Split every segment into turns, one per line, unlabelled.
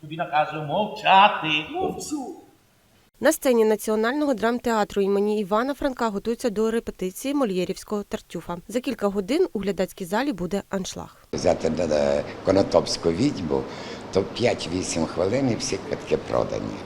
Тобі наказую мовчати. Мовчу.
На сцені Національного драмтеатру імені Івана Франка готуються до репетиції мольєрівського тартюфа. За кілька годин у глядацькій залі буде аншлаг.
Взяти е, конотопську відьму, то 5-8 хвилин і всі квитки продані.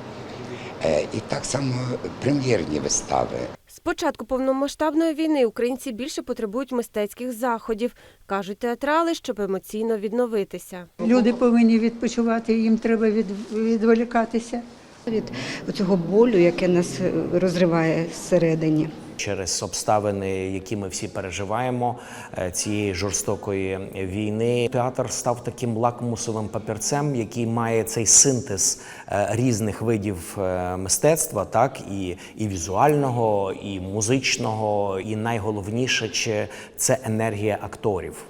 Е, І так само прем'єрні вистави.
З початку повномасштабної війни українці більше потребують мистецьких заходів, кажуть театрали, щоб емоційно відновитися.
Люди повинні відпочивати, їм треба відволікатися.
від цього болю, яке нас е, розриває зсередині.
Через обставини, які ми всі переживаємо, е, цієї жорстокої війни, театр став таким лакмусовим папірцем, який має цей синтез е, різних видів е, мистецтва, так і, і візуального, і музичного, і найголовніше, чи це енергія акторів.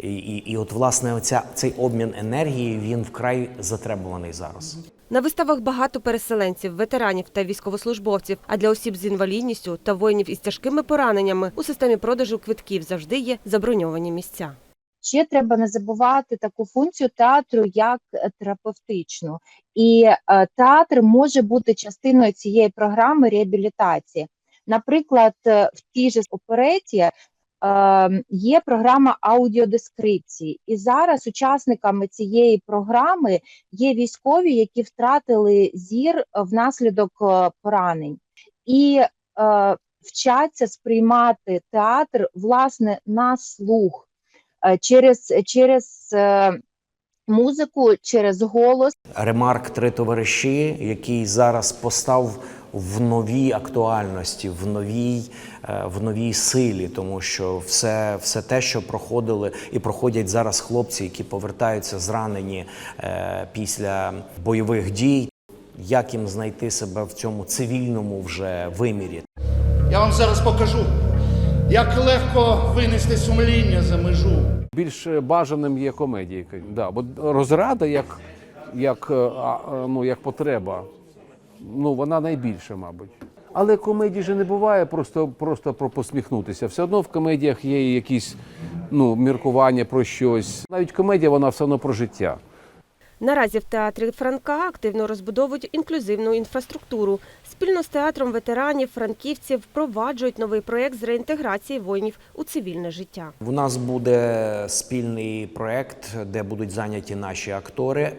І, і, і от власне оця цей обмін енергії він вкрай затребуваний зараз.
На виставах багато переселенців, ветеранів та військовослужбовців. А для осіб з інвалідністю та воїнів із тяжкими пораненнями у системі продажу квитків завжди є заброньовані місця.
Ще треба не забувати таку функцію театру як е, терапевтичну, і е, театр може бути частиною цієї програми реабілітації. Наприклад, е, в тій же опереті є програма аудіодескрипції, і зараз учасниками цієї програми є військові, які втратили зір внаслідок е, поранень, і е, вчаться сприймати театр власне на слух е, через, через е, музику, через голос.
Ремарк Три товариші, який зараз постав в новій актуальності, в новій, е, в новій силі, тому що все, все те, що проходили і проходять зараз хлопці, які повертаються зранені е, після бойових дій. Як їм знайти себе в цьому цивільному вже вимірі?
Я вам зараз покажу, як легко винести сумління за межу.
Більш бажаним є комедії. Да, бо розрада як, як, е, е, ну, як потреба, ну, вона найбільша, мабуть. Але комедії же не буває просто, просто про посміхнутися. Все одно в комедіях є якісь ну, міркування про щось. Навіть комедія, вона все одно про життя.
Наразі в театрі Франка активно розбудовують інклюзивну інфраструктуру. Спільно з театром ветеранів франківців впроваджують новий проєкт з реінтеграції воїнів у цивільне життя.
У нас буде спільний проект, де будуть зайняті наші актори.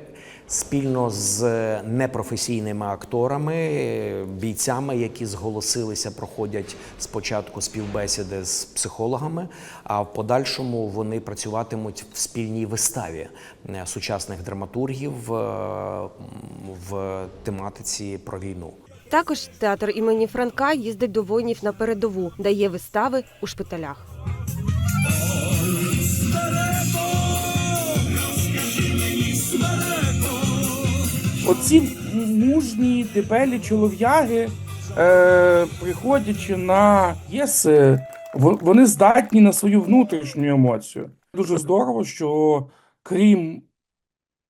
Спільно з непрофесійними акторами, бійцями, які зголосилися, проходять спочатку співбесіди з психологами, а в подальшому вони працюватимуть в спільній виставі е, сучасних драматургів е, в тематиці про війну.
Також театр імені Франка їздить до воїнів на передову, дає вистави у шпиталях.
Оці мужні, дебелі чолов'яги, е, приходячи на во- вони здатні на свою внутрішню емоцію. Дуже здорово, що крім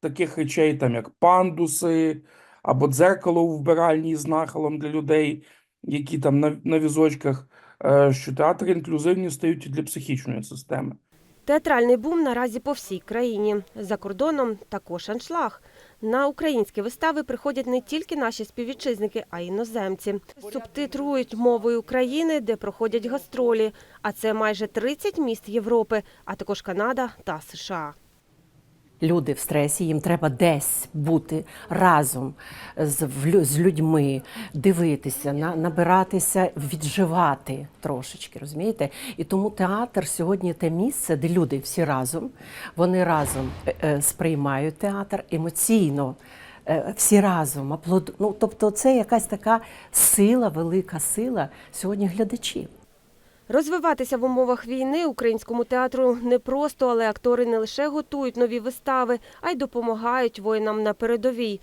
таких речей, там як пандуси або дзеркало у вбиральні з нахилом для людей, які там на, на візочках, е, що театри інклюзивні стають і для психічної системи.
Театральний бум наразі по всій країні. За кордоном також аншлаг. На українські вистави приходять не тільки наші співвітчизники, а й іноземці. Субтитрують мовою України, де проходять гастролі. А це майже 30 міст Європи, а також Канада та США.
Люди в стресі, їм треба десь бути разом з, з людьми, дивитися, на, набиратися, відживати трошечки, розумієте? І тому театр сьогодні те місце, де люди всі разом, вони разом е, е, сприймають театр емоційно. е, Всі разом аплоду... ну, тобто, це якась така сила, велика сила сьогодні глядачів.
Розвиватися в умовах війни українському театру непросто, але актори не лише готують нові вистави, а й допомагають воїнам на передовій.